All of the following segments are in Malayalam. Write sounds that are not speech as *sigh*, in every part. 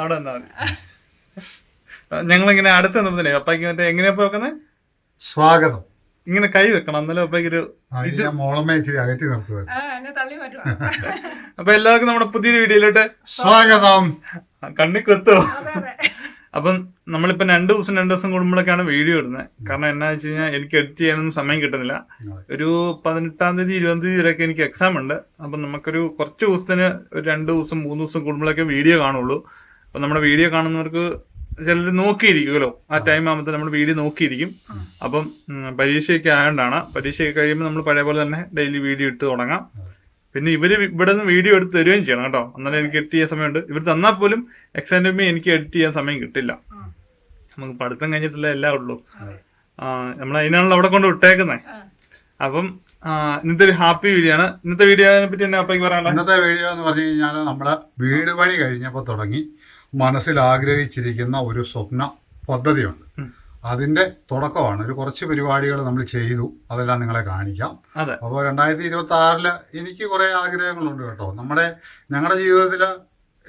അവിടെ നിന്നാ മതി. ഞങ്ങളിങ്ങനെ അടുത്ത് നിന്നപ്പോഴേ അപ്പയ്ക്ക് മറ്റേ എങ്ങനെയാ വെക്കുന്നത് സ്വാഗതം. ഇങ്ങനെ കൈ വെക്കണം. എന്നാലും അപ്പയ്ക്ക് ഒരു ഇത് മോളമ്മ ഇച്ചിരി അകറ്റി അപ്പൊ എല്ലാവർക്കും നമ്മുടെ പുതിയൊരു വീഡിയോയിലോട്ട് സ്വാഗതം. കണ്ണി കൊത്തോ അപ്പം നമ്മളിപ്പോ രണ്ടു ദിവസം രണ്ടു ദിവസം കൂടുമ്പോഴൊക്കെയാണ് വീഡിയോ ഇടുന്നത് കാരണം എന്നാ വെച്ച് കഴിഞ്ഞാൽ എനിക്ക് എഡിറ്റ് ചെയ്യാനൊന്നും സമയം കിട്ടുന്നില്ല. ഒരു പതിനെട്ടാം തീയതി ഇരുപതാം തീയതി വരെയൊക്കെ എനിക്ക് എക്സാം ഉണ്ട്. അപ്പം നമുക്കൊരു കുറച്ച് ദിവസത്തിന് ഒരു രണ്ട് ദിവസം മൂന്ന് ദിവസം കൂടുമ്പോഴൊക്കെ വീഡിയോ കാണുള്ളൂ. അപ്പം നമ്മുടെ വീഡിയോ കാണുന്നവർക്ക് ചിലർ നോക്കിയിരിക്കുമല്ലോ. ആ ടൈം ആകുമ്പോൾ നമ്മൾ വീഡിയോ നോക്കിയിരിക്കും. അപ്പം പരീക്ഷയൊക്കെ ആയതുകൊണ്ടാണ് പരീക്ഷയൊക്കെ കഴിയുമ്പോൾ നമ്മൾ പഴയ പോലെ തന്നെ ഡെയിലി വീഡിയോ ഇട്ട് തുടങ്ങാം. പിന്നെ ഇവർ ഇവിടെ നിന്ന് വീഡിയോ എടുത്ത് തരുകയും ചെയ്യണം കേട്ടോ. അന്നേരം എനിക്ക് എഡിറ്റ് ചെയ്യാൻ സമയമുണ്ട്. ഇവർ തന്നാൽ പോലും എക്സാം ടൈമിൽ എനിക്ക് എഡിറ്റ് ചെയ്യാൻ സമയം കിട്ടില്ല. നമുക്ക് പഠിത്തം കഴിഞ്ഞിട്ടില്ല എല്ലാം ഉള്ളൂ. നമ്മൾ അതിനാണല്ലോ അവിടെ കൊണ്ട് വിട്ടേക്കുന്നത് അപ്പം ഇന്നത്തെ ഒരു ഹാപ്പി വീഡിയോ ആണ്. ഇന്നത്തെ വീഡിയോനെ പറ്റി എന്നെ അപ്പയ്ക്ക് പറയാനുള്ളത്? ഇന്നത്തെ വീഡിയോ എന്ന് പറഞ്ഞു കഴിഞ്ഞാൽ നമ്മൾ വീട് പണി കഴിഞ്ഞപ്പോൾ തുടങ്ങി. മനസ്സിൽ ആഗ്രഹിച്ചിരിക്കുന്ന ഒരു സ്വപ്ന പദ്ധതിയുണ്ട്. അതിന്റെ തുടക്കമാണ്. ഒരു കുറച്ച് പരിപാടികൾ നമ്മൾ ചെയ്തു. അതെല്ലാം നിങ്ങളെ കാണിക്കാം. അപ്പോൾ രണ്ടായിരത്തി ഇരുപത്തി ആറിൽ എനിക്ക് കുറേ ആഗ്രഹങ്ങളുണ്ട് കേട്ടോ. നമ്മുടെ ഞങ്ങളുടെ ജീവിതത്തിൽ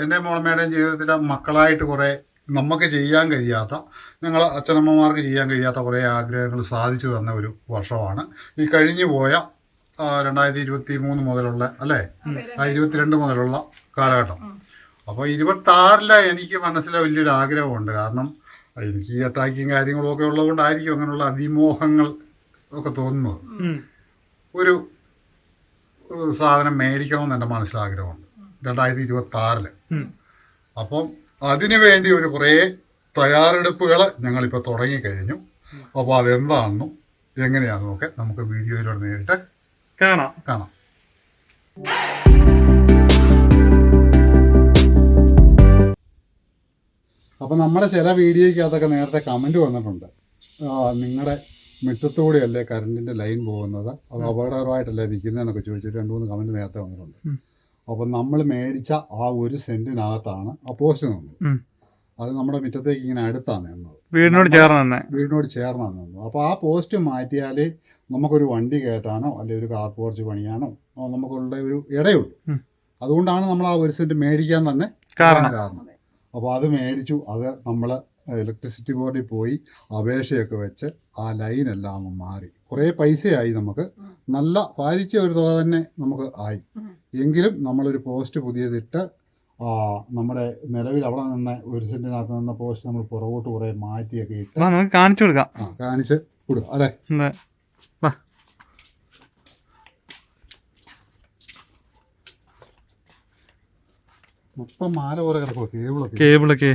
എന്റെ മോളമ്മയുടെയും ജീവിതത്തിൽ മക്കളായിട്ട് കുറേ നമുക്ക് ചെയ്യാൻ കഴിയാത്ത ഞങ്ങൾ അച്ഛനമ്മമാർക്ക് ചെയ്യാൻ കഴിയാത്ത കുറേ ആഗ്രഹങ്ങൾ സാധിച്ചു തന്ന ഒരു വർഷമാണ്. ഈ കഴിഞ്ഞു പോയ രണ്ടായിരത്തി ഇരുപത്തി മൂന്ന് മുതലുള്ള അല്ലേ? ആ ഇരുപത്തിരണ്ട് മുതലുള്ള കാലഘട്ടം. അപ്പോൾ ഇരുപത്തി ആറിൽ എനിക്ക് മനസ്സിലെ വലിയൊരു ആഗ്രഹമുണ്ട്. കാരണം എനിക്ക് ഈ അറ്റാക്കിങ് കാര്യങ്ങളും ഒക്കെ ഉള്ളതുകൊണ്ടായിരിക്കും അങ്ങനെയുള്ള അതിമോഹങ്ങൾ ഒക്കെ തോന്നുന്നത്. ഒരു സാധനം മേടിക്കണമെന്ന് എന്റെ മനസ്സിലാഗ്രഹമുണ്ട് രണ്ടായിരത്തി ഇരുപത്തി ആറിൽ. അപ്പം അതിനു വേണ്ടി ഒരു കുറേ തയ്യാറെടുപ്പുകൾ ഞങ്ങളിപ്പോൾ തുടങ്ങിക്കഴിഞ്ഞു. അപ്പോൾ അതെന്താണെന്നും എങ്ങനെയാണെന്നും ഒക്കെ നമുക്ക് വീഡിയോയിലൂടെ നേരിട്ട് കാണാം. കാണാം. അപ്പോൾ നമ്മുടെ ചില വീഡിയോയ്ക്കകത്തൊക്കെ നേരത്തെ കമന്റ് വന്നിട്ടുണ്ട്. നിങ്ങളുടെ മിറ്റത്തൂടെയല്ലേ കറണ്ടിന്റെ ലൈൻ പോകുന്നത്? അത് അപകടകരമായിട്ടല്ലേ നിൽക്കുന്നതെന്നൊക്കെ ചോദിച്ചിട്ട് രണ്ട് മൂന്ന് കമന്റ് നേരത്തെ വന്നിട്ടുണ്ട്. അപ്പം നമ്മൾ മേടിച്ച ആ ഒരു സെന്റിനകത്താണ് ആ പോസ്റ്റ് നിന്നത്. അത് നമ്മുടെ മുറ്റത്തേക്ക് ഇങ്ങനെ അടുത്താണ് നിന്നത്. വീടിനോട് ചേർന്ന് വീടിനോട് ചേർന്നാണ് നിന്നത്. അപ്പോൾ ആ പോസ്റ്റ് മാറ്റിയാൽ നമുക്കൊരു വണ്ടി കയറ്റാനോ അല്ലെങ്കിൽ ഒരു കാർ പോർച്ച് പണിയാനോ നമുക്കുള്ള ഒരു ഇടയുള്ളൂ. അതുകൊണ്ടാണ് നമ്മൾ ആ ഒരു സെന്റ് മേടിക്കാൻ തന്നെ കാരണം. കാരണം. അപ്പോൾ അത് മേടിച്ചു. അത് നമ്മൾ ഇലക്ട്രിസിറ്റി ബോർഡിൽ പോയി അപേക്ഷയൊക്കെ വെച്ച് ആ ലൈനെല്ലാം അങ്ങ് മാറി. കുറേ പൈസയായി നമുക്ക്. നല്ല പാലിച്ച ഒരു തുക തന്നെ നമുക്ക് ആയി. എങ്കിലും നമ്മളൊരു പോസ്റ്റ് പുതിയതിട്ട് നമ്മുടെ നിലവിൽ അവിടെ നിന്ന് ഒരു സെന്റിനകത്ത് നിന്ന പോസ്റ്റ് നമ്മൾ പുറകോട്ട് കുറേ മാറ്റിയൊക്കെ ഇട്ട് നമുക്ക് കാണിച്ചു കൊടുക്കാം. കാണിച്ച് കൊടുക്കാം അല്ലേ എന്താ വാ. മൊത്തം മാല പോലെ കിടക്കുമോ കേബിളൊക്കെ. കേബിളൊക്കെ.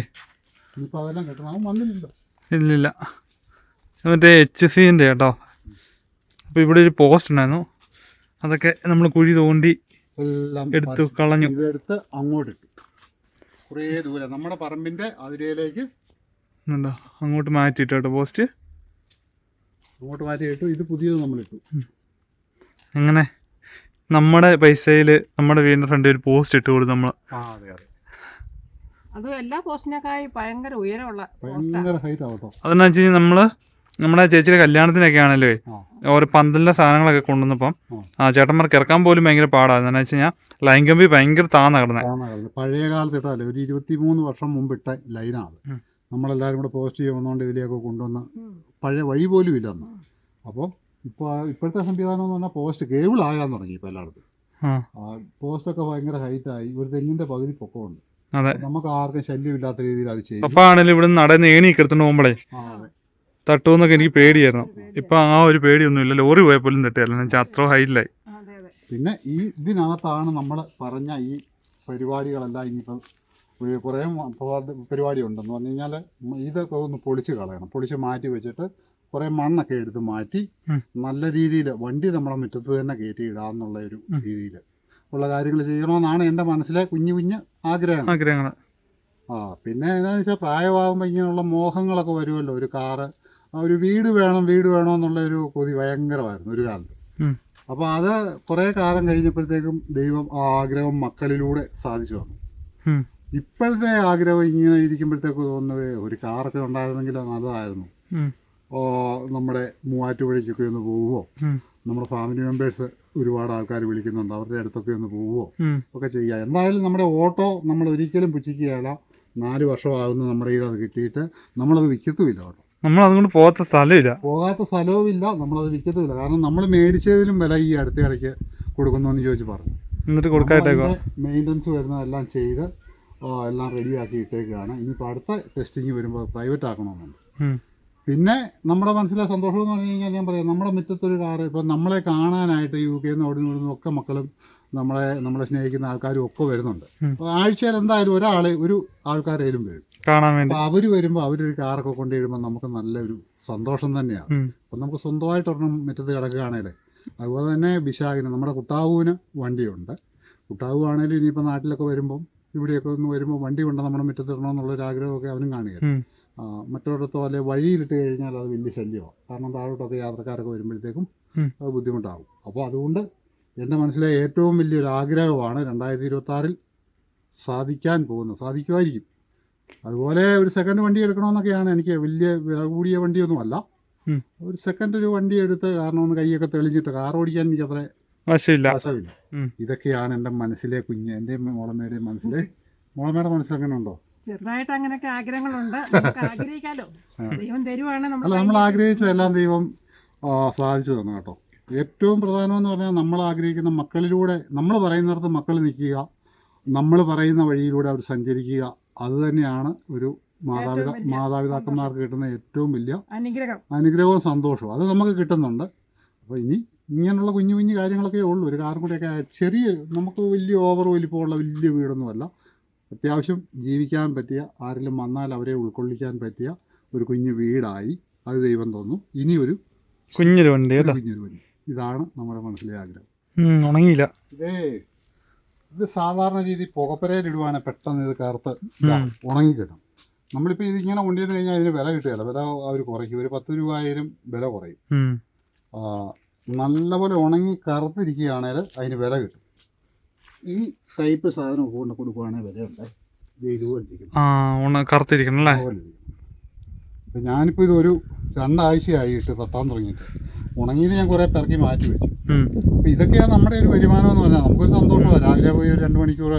ഇനിയിപ്പോൾ അതെല്ലാം കിട്ടണം. അവൻ വന്നില്ലല്ലോ ഇല്ലില്ല. മറ്റേ എച്ച് സിന്റെ കേട്ടോ. അപ്പോൾ ഇവിടെ ഒരു പോസ്റ്റ് ഉണ്ടായിരുന്നു. അതൊക്കെ നമ്മൾ കുഴി തോണ്ടി എല്ലാം എടുത്തു കളഞ്ഞു. ഇതെടുത്ത് അങ്ങോട്ട് ഇട്ടു. കുറേ ദൂരം. നമ്മുടെ പറമ്പിന്റെ അതിരയിലേക്ക് എന്താ അങ്ങോട്ട് മാറ്റിയിട്ട് കേട്ടോ പോസ്റ്റ് അങ്ങോട്ട് മാറ്റി ഇട്ടു ഇത് പുതിയത് നമ്മളിട്ടു. എങ്ങനെ? നമ്മുടെ പൈസയിൽ നമ്മുടെ വീടിന്റെ ഫ്രണ്ടിൽ ഒരു പോസ്റ്റ് ഇട്ട് കൊടുത്തു നമ്മൾ ആ അതെ എല്ലാ പോസ്റ്റിനേക്കായി ഭയങ്കര ഉയരമുള്ള അതെന്നു വെച്ച് കഴിഞ്ഞാൽ നമ്മൾ നമ്മുടെ ചേച്ചിയുടെ കല്യാണത്തിനൊക്കെ ആണല്ലോ ഓരോ പന്തലിന്റെ സാധനങ്ങളൊക്കെ കൊണ്ടുവന്നപ്പം ആ. ചേട്ടന്മാർക്ക് ഇറക്കാൻ പോലും ഭയങ്കര പാടാണ്. എന്ന് വെച്ച് കഴിഞ്ഞാൽ ലൈൻ കമ്പി ഭയങ്കര താന്ന് കിടന്നത് പഴയ കാലത്ത് ഇട്ടല്ലേ ഒരു ഇരുപത്തി മൂന്ന് വർഷം മുമ്പ് ഇട്ട ലൈനാണ് നമ്മളെല്ലാരും നമ്മളെല്ലാവരും കൂടെ പോസ്റ്റ് ചെയ്യുന്നതുകൊണ്ട് ഇതിലേക്ക് കൊണ്ടുവന്ന് പഴയ വഴി പോലും ഇല്ലെന്ന് അപ്പോൾ ഇപ്പോൾ ഇപ്പോഴത്തെ സംവിധാനം എന്ന് പറഞ്ഞാൽ പോസ്റ്റ് കേബിൾ ആകാൻ തുടങ്ങി ഇപ്പോൾ എല്ലായിടത്തും. പോസ്റ്റൊക്കെ ഭയങ്കര ഹൈറ്റായി ഒരു തെങ്ങിന്റെ പകുതി പൊക്കമുണ്ട്. അതെ. നമുക്ക് ആർക്കും ശല്യമില്ലാത്ത രീതിയിൽ അത് ചെയ്യും പപ്പ ആണെങ്കിലും ഇവിടെ നിന്ന് നടന്ന് ഏണിയൊക്കെ എടുത്തോണ്ട് പോകുമ്പോഴേ തട്ടുമെന്നൊക്കെ എനിക്ക് പേടിയായിരുന്നു. ഇപ്പൊ ആ ഒരു പേടിയൊന്നും ഇല്ല. ലോറി പോയപ്പോലും വെച്ചാൽ അത്ര ഹൈറ്റിലായി അതെ അതെ. പിന്നെ ഈ ഇതിനകത്താണ് നമ്മൾ പറഞ്ഞ ഈ പരിപാടികളെല്ലാം ഇനിയിപ്പം കുറേ പരിപാടി ഉണ്ടെന്ന് പറഞ്ഞു കഴിഞ്ഞാൽ ഇതൊക്കെ ഒന്ന് പൊളിച്ച് കളയണം. പൊളിച്ച് മാറ്റി വെച്ചിട്ട് കുറേ മണ്ണൊക്കെ എടുത്ത് മാറ്റി. നല്ല രീതിയിൽ വണ്ടി നമ്മളെ മുറ്റത്ത് തന്നെ കയറ്റി ഇടാന്നുള്ള ഒരു. രീതിയിൽ ഉള്ള കാര്യങ്ങൾ ചെയ്യണമെന്നാണ് എന്റെ മനസ്സിലെ കുഞ്ഞു കുഞ്ഞ് ആഗ്രഹം ആഗ്രഹങ്ങൾ ആ പിന്നെ എന്താണെന്ന് വെച്ചാൽ പ്രായമാകുമ്പോൾ ഇങ്ങനെയുള്ള മോഹങ്ങളൊക്കെ വരുമല്ലോ ഒരു കാറ് ഒരു വീട് വേണം വീട് വേണം എന്നുള്ള ഒരു കൊതി ഭയങ്കരമായിരുന്നു ഒരു കാലത്ത്. അപ്പോൾ അത് കുറേ കാലം കഴിഞ്ഞപ്പോഴത്തേക്കും ദൈവം ആ ആഗ്രഹം മക്കളിലൂടെ സാധിച്ചു തന്നു ഉം. ഇപ്പോഴത്തെ ആഗ്രഹം ഇങ്ങനെ ഇരിക്കുമ്പോഴത്തേക്ക് തോന്നുന്നത് ഒരു കാറൊക്കെ ഉണ്ടായിരുന്നെങ്കിൽ നല്ലതായിരുന്നു നമ്മുടെ മൂവാറ്റുപുഴയ്ക്കൊക്കെ ഒന്ന് പോവുമോ നമ്മുടെ ഫാമിലി മെമ്പേഴ്സ് ഒരുപാട് ആൾക്കാർ വിളിക്കുന്നുണ്ട്. അവരുടെ അടുത്തൊക്കെ ഒന്ന് പോവുമോ ഒക്കെ ചെയ്യാം. എന്തായാലും നമ്മുടെ ഓട്ടോ നമ്മൾ ഒരിക്കലും പുച്ഛിക്കുകയല്ല. നാല് വർഷമാകുന്നു നമ്മുടെ കയ്യിൽ അത് കിട്ടിയിട്ട്. നമ്മളത് വിൽക്കത്തുമില്ല ഓട്ടോ നമ്മൾ അതുകൊണ്ട് പോകാത്ത സ്ഥലമില്ല. പോകാത്ത സ്ഥലവുമില്ല. നമ്മളത് വിൽക്കത്തുമില്ല കാരണം നമ്മൾ മേടിച്ചതിലും വില ഈ അടുത്ത ഇടയ്ക്ക് കൊടുക്കുന്നു എന്ന് ചോദിച്ച് പറഞ്ഞു. എന്നിട്ട് കൊടുക്കായിട്ടേക്കോ? മെയിന്റനൻസ് വരുന്നതെല്ലാം ചെയ്ത് എല്ലാം റെഡിയാക്കി ഇട്ടേക്കാണ് ഇനിയിപ്പോൾ അടുത്ത ടെസ്റ്റിങ് വരുമ്പോൾ പ്രൈവറ്റ് ആക്കണമെന്നുണ്ട്. പിന്നെ നമ്മുടെ മനസ്സിലെ സന്തോഷം എന്ന് പറഞ്ഞു കഴിഞ്ഞാൽ ഞാൻ പറയാം നമ്മുടെ മുറ്റത്തൊരു കാറ് ഇപ്പം നമ്മളെ കാണാനായിട്ട് യു കെ നിന്ന് അവിടെ നിന്ന് ഒക്കെ മക്കളും നമ്മളെ നമ്മളെ സ്നേഹിക്കുന്ന ആൾക്കാരും ഒക്കെ വരുന്നുണ്ട്. അപ്പോൾ ആഴ്ചയിൽ എന്തായാലും ഒരാൾ ഒരു ആൾക്കാരേലും വരും. കാണാൻ വേണ്ടി. അപ്പോൾ അവർ വരുമ്പോൾ അവരൊരു കാറൊക്കെ കൊണ്ടു വരുമ്പോൾ നമുക്ക് നല്ലൊരു സന്തോഷം തന്നെയാണ്. അപ്പം നമുക്ക് സ്വന്തമായിട്ട് ഒരെണ്ണം മുറ്റത്ത് കിടക്കുകയാണേലേ. അതുപോലെ തന്നെ ബിശാഖിന് നമ്മുടെ കുട്ടാവുവിന് വണ്ടിയുണ്ട്. കുട്ടാവു ആണേലും ഇനിയിപ്പോൾ നാട്ടിലൊക്കെ വരുമ്പം ഇവിടെയൊക്കെ ഒന്ന് വരുമ്പോൾ വണ്ടി കൊണ്ട് നമ്മുടെ മുറ്റത്ത് ഇടണമെന്നുള്ളൊരു ആഗ്രഹമൊക്കെ അവനും കാണുകയാണ്. മറ്റൊരിടത്തോ അല്ലെ വഴിയിലിട്ട് കഴിഞ്ഞാൽ അത് വലിയ ശല്യമാണ്. കാരണം താഴോട്ടൊക്കെ യാത്രക്കാരൊക്കെ വരുമ്പോഴത്തേക്കും അത് ബുദ്ധിമുട്ടാകും അപ്പോൾ അതുകൊണ്ട് എന്റെ മനസ്സിലെ ഏറ്റവും വലിയൊരു ആഗ്രഹമാണ് രണ്ടായിരത്തി ഇരുപത്തി ആറിൽ സാധിക്കാൻ പോകുന്നത്. സാധിക്കുമായിരിക്കും. അതുപോലെ ഒരു സെക്കൻഡ് വണ്ടി എടുക്കണമെന്നൊക്കെയാണ് എനിക്ക് വലിയ വില കൂടിയ വണ്ടിയൊന്നുമല്ല. അല്ല ഒരു സെക്കൻഡ് ഒരു വണ്ടി എടുത്ത് കാരണം ഒന്ന് കൈയൊക്കെ തെളിഞ്ഞിട്ട് കാർ ഓടിക്കാൻ എനിക്ക് അത്ര വശമില്ല ഇതൊക്കെയാണ് എന്റെ മനസ്സിലെ കുഞ്ഞ് എന്റെ മോളമ്മയുടെ മനസ്സിലെ മോളമ്മയുടെ മനസ്സിലെങ്ങനെ ഉണ്ടോ? ചെറുതായിട്ട് അങ്ങനെയൊക്കെ ആഗ്രഹങ്ങളുണ്ട്. നമുക്ക് ആഗ്രഹിക്കാലോ? ദൈവം തരുവാണ് അല്ല നമ്മൾ ആഗ്രഹിച്ചതെല്ലാം ദൈവം ആ, സാധിച്ചു തന്നു കേട്ടോ. ഏറ്റവും പ്രധാനമെന്ന് പറഞ്ഞാൽ നമ്മൾ ആഗ്രഹിക്കുന്ന മക്കളിലൂടെ നമ്മൾ പറയുന്നിടത്ത് മക്കൾ നിൽക്കുക നമ്മൾ പറയുന്ന വഴിയിലൂടെ അവർ സഞ്ചരിക്കുക അത് തന്നെയാണ് ഒരു മാതാപിതാ ഏറ്റവും വലിയ മാതാപിതാക്കന്മാർക്ക് കിട്ടുന്ന ഏറ്റവും വലിയ അനുഗ്രഹം. അനുഗ്രഹവും സന്തോഷവും. അത് നമുക്ക് കിട്ടുന്നുണ്ട്. അപ്പോൾ ഇനി ഇങ്ങനെയുള്ള കുഞ്ഞു കുഞ്ഞു കാര്യങ്ങളൊക്കെ ഉള്ളൂ. ഒരു കാറും കൂടെയൊക്കെ ചെറിയ നമുക്ക് വലിയ ഓവർ വലിപ്പമുള്ള വലിയ വീടൊന്നുമല്ല. അത്യാവശ്യം ജീവിക്കാൻ പറ്റിയ ആരെങ്കിലും വന്നാൽ അവരെ ഉൾക്കൊള്ളിക്കാൻ പറ്റിയ ഒരു കുഞ്ഞു വീടായി അത് ദൈവം തന്നു. ഇനി ഒരു കുഞ്ഞൊരു വണ്ടി കേട്ടോ. കുഞ്ഞൊരു വണ്ടി. ഇതാണ് നമ്മുടെ മനസ്സിലെ ആഗ്രഹം. ഉണങ്ങിയില്ല. ഇതേ ഇത് സാധാരണ രീതി പുകപ്പരയിലിടുവാണെങ്കിൽ പെട്ടെന്ന് ഇത് കറുത്ത് ഉണങ്ങിക്കിട്ടും. ഉണങ്ങി കിട്ടും നമ്മളിപ്പോൾ ഇതിങ്ങനെ കൊണ്ടുവന്ന് കഴിഞ്ഞാൽ ഇതിന് വില കിട്ടുകയില്ല. വില അവർ കുറയ്ക്കും. ഒരു പത്ത് രൂപയായാലും വില കുറയും. നല്ലപോലെ ഉണങ്ങി കറുത്തിരിക്കുകയാണെങ്കിൽ അതിന് വില കിട്ടും. ഈ ടൈപ്പ് സാധനം കൊണ്ട് കൊടുക്കുവാണെങ്കിൽ വിലയുണ്ട്. ഇത് ആ ഉണ കറുത്തിരിക്കണം അല്ലേ? ഇപ്പം ഞാനിപ്പോൾ ഇതൊരു രണ്ടാഴ്ചയായിട്ട് തട്ടാൻ തുടങ്ങിയിട്ട്. ഉണങ്ങിയത് ഞാൻ കുറേ പിറക്കി മാറ്റി വെച്ചു. അപ്പം ഇതൊക്കെയാണ് നമ്മുടെ ഒരു വരുമാനം എന്ന് പറഞ്ഞാൽ നമുക്കൊരു സന്തോഷമാണ് രാവിലെ പോയി ഒരു രണ്ട് മണിക്കൂർ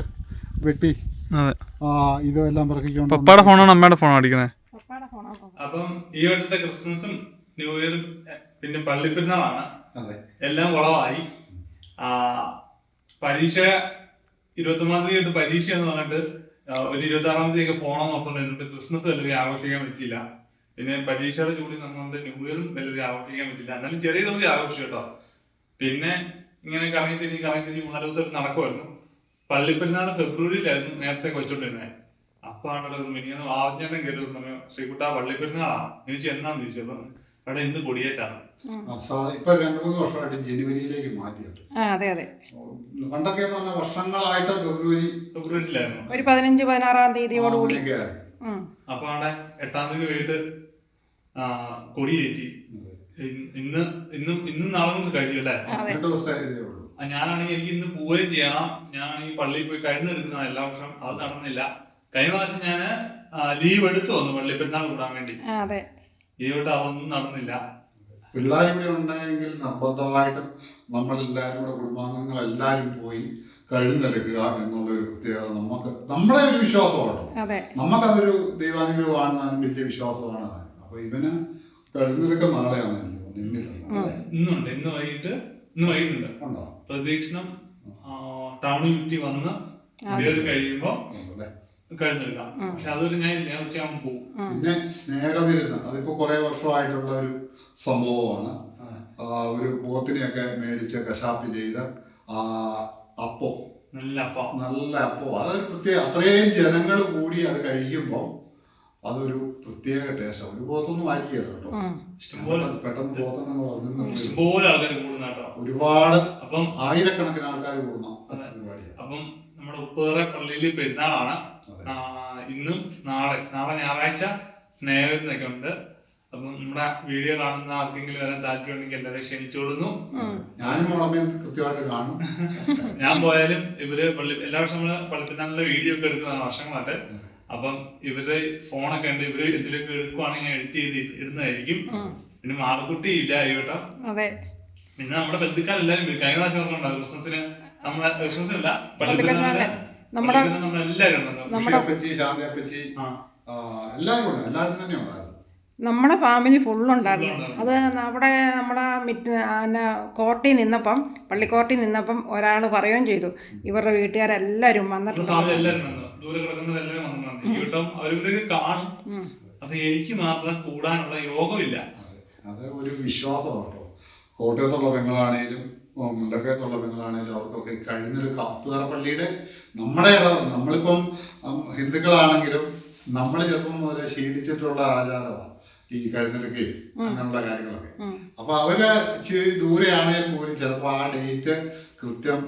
വെട്ടി ആ, ഇതെല്ലാം പിറക്കിക്കൊണ്ട് പപ്പായുടെ ഫോണാണ് അമ്മയുടെ ഫോണോ അടിക്കണേ. പപ്പാടെ അപ്പം ഈ അടുത്ത ക്രിസ്മസും ന്യൂ ഇയറും പിന്നെ പള്ളിപ്പെരുന്നാളാണ്. പെരുന്നാളാണ് എല്ലാം കുളമായി ആ, പരീക്ഷ ഇരുപത്തൊമ്പതാം തീയതി തൊട്ട് പരീക്ഷ എന്ന് പറഞ്ഞിട്ട് ഒരു ഇരുപത്തി ആറാം തീയതി ഒക്കെ പോകണമെന്ന് എന്നിട്ട് ക്രിസ്മസ് വലുത് ആഘോഷിക്കാൻ പറ്റിയില്ല. പിന്നെ പരീക്ഷയുടെ ചൂടി നമ്മളുടെ ന്യൂ ഇയറും വലുത് ആഘോഷിക്കാൻ പറ്റില്ല എന്നാലും ചെറിയ തോതിൽ ആഘോഷിച്ചു കേട്ടോ. പിന്നെ ഇങ്ങനെ കറങ്ങി തിരിഞ്ഞ് കറങ്ങി തിരി മൂന്നാൽ ദിവസമായിട്ട് നടക്കുമായിരുന്നു പള്ളിപ്പെരുന്നാൾ ഫെബ്രുവരിയിലായിരുന്നു നേരത്തെ വെച്ചോണ്ടിരുന്നത് അപ്പാണ് മിനിയൊന്ന് ആജ്ഞാനം പറഞ്ഞു ശ്രീകുട്ട പള്ളിപ്പെരുന്നാളാണ് ഇനി ചെന്നാന്ന് ചോദിച്ചപ്പോ അവിടെ ഇന്ന് കൊടിയേറ്റാണ്. ഇപ്പൊ രണ്ട് മൂന്ന് വർഷമായിട്ട് ജനുവരിയിലേക്ക് മാറ്റിയത് അതെ. അതെ പണ്ടൊക്കെ വർഷങ്ങളായിട്ട് ഫെബ്രുവരി ഫെബ്രുവരിയിലായിരുന്നു. ഒരു പതിനഞ്ച് പതിനാറാം തീയതിയോടുകൂടി. അപ്പൊ അവിടെ എട്ടാം തീയതി വൈകിട്ട് കൊടിയേറ്റി. ഇന്ന് ഇന്ന് ഇന്നും നാളെ കൊണ്ട് കഴിയും അല്ലേ? അതെ. രണ്ട് ദിവസത്തെ ഞാനാണെങ്കിൽ എനിക്ക് ഇന്ന് പോവുകയും ചെയ്യണം. ഞാനാണെങ്കിൽ പള്ളിയിൽ പോയി കഴിഞ്ഞെടുക്കുന്ന എല്ലാ വർഷം അത് നടന്നില്ല. കഴിഞ്ഞ പ്രാവശ്യം ഞാൻ ലീവ് എടുത്തു വന്നു പള്ളി പെരുന്നാൾ കൂടാൻ വേണ്ടി. ലീവ് അതൊന്നും നടന്നില്ല. പിള്ളേർ ഇവിടെ ഉണ്ടെങ്കിൽ നിർബന്ധമായിട്ടും നമ്മളെല്ലാവരും കൂടെ കുടുംബാംഗങ്ങളെല്ലാവരും പോയി കഴിഞ്ഞെടുക്കുക എന്നുള്ള ഒരു പ്രത്യേകത നമുക്ക് നമ്മുടെ ഒരു വിശ്വാസമാണ്. അതെ. നമുക്കതൊരു ദൈവാനുഗ്രഹമാണ് വലിയ വിശ്വാസമാണ് അപ്പൊ ഇവന് കഴിഞ്ഞെടുക്കുന്ന നാളെയാണ് എനിക്ക് തോന്നുന്നത്. ഇന്നുണ്ട്. ഇന്ന് വൈകിട്ട് ഇന്ന് വൈകിട്ടുണ്ട്. പ്രദക്ഷിണം ടൗണിൽ ചുറ്റി വന്ന് കഴിയുമ്പോ കഴിയുമ്പോൾ പക്ഷെ അതൊരു ഞാൻ പോകും പിന്നെ സ്നേഹവിരുന്ന്. അതിപ്പോ കുറെ വർഷമായിട്ടുള്ള ഒരു സംഭവമാണ്. ഒരു പോത്തിനെയൊക്കെ മേടിച്ച് കശാപ്പ് ചെയ്ത ആ അപ്പം. നല്ല അപ്പം. നല്ല അപ്പം. അതൊരു പ്രത്യേക അത്രയും ജനങ്ങൾ കൂടി അത് കഴിക്കുമ്പോൾ അതൊരു പ്രത്യേക ടേസ്റ്റ് ഒരു പോത്തൊന്നും വായിക്കുകയില്ല കേട്ടോ. പെട്ടെന്ന് പോത്തെന്ന് പറഞ്ഞു ഒരുപാട് അപ്പം ആയിരക്കണക്കിന് ആൾക്കാർ കൂടുന്ന പരിപാടിയാണ് അപ്പം നമ്മുടെ ഉപ്പേറെ പള്ളിയിൽ പെരുന്നാളാണ്. ഇന്നും നാളെ നാളെ ഞായറാഴ്ച സ്നേഹവിരുന്നൊക്കെ ഉണ്ട് അപ്പം നമ്മുടെ വീഡിയോ കാണുന്ന ആർക്കെങ്കിലും വരാൻ താല്പര്യമുണ്ടെങ്കിൽ എല്ലാവരെയും ക്ഷണിച്ചോളുന്നു ഞാനും കൃത്യമായിട്ട് കാണും. *laughs* ഞാൻ പോയാലും ഇവർ പള്ളി എല്ലാ വർഷവും നമ്മൾ പള്ളിപ്പിന്നാളിലെ വീഡിയോ ഒക്കെ എടുക്കുന്നതാണ് വർഷങ്ങളായിട്ട് അപ്പം ഇവർ ഫോണൊക്കെ ഉണ്ട് ഇവർ എന്തിലൊക്കെ എടുക്കുവാണെങ്കിൽ ഞാൻ എഡിറ്റ് ചെയ്ത് ഇടുന്നതായിരിക്കും. പിന്നെ മാളക്കുട്ടി ഇല്ല കേട്ടോ അതെ. പിന്നെ നമ്മുടെ ബന്ധുക്കാരെല്ലാരും. കഴിഞ്ഞ പ്രാവശ്യം ഉണ്ടാകും ക്രിസ്മസിന്? നമ്മളെ ക്രിസ്മസിനല്ല പള്ളിപ്പെരുന്നാളിന്. നമ്മുടെ. നമ്മുടെ ഫാമിലി ഫുള്ളുണ്ടായിരുന്നു അത് അവിടെ നമ്മുടെ മിറ്റ് പിന്നെ കോർട്ടിൽ നിന്നപ്പം പള്ളിക്കോർട്ടിൽ നിന്നപ്പം ഒരാൾ പറയുകയും ചെയ്തു. ഇവരുടെ വീട്ടുകാരെല്ലാവരും വന്നിട്ടുണ്ട്. അപ്പൊ എനിക്ക് മാത്രം കൂടാനുള്ള യോഗമില്ല. അത് ഒരു വിശ്വാസമാണ് കേട്ടോ. കോട്ടയത്തുള്ള പെങ്ങളാണേലും മുണ്ടക്കയത്തുള്ള പെങ്ങളാണെങ്കിലും അവർക്കൊക്കെ കഴിഞ്ഞൊരു കപ്പുതറ പള്ളിയുടെ നമ്മുടെ നമ്മളിപ്പം ഹിന്ദുക്കളാണെങ്കിലും നമ്മൾ ചെറുപ്പം മുതലേ ശീലിച്ചിട്ടുള്ള ആചാരമാണ് ഈ കഴുത്തിലൊക്കെ അങ്ങനെയുള്ള കാര്യങ്ങളൊക്കെ. അപ്പൊ അവർ ഇച്ചിരി ദൂരെയാണെങ്കിൽ പോലും ചിലപ്പോൾ ആ ഡേറ്റ് കൃത്യം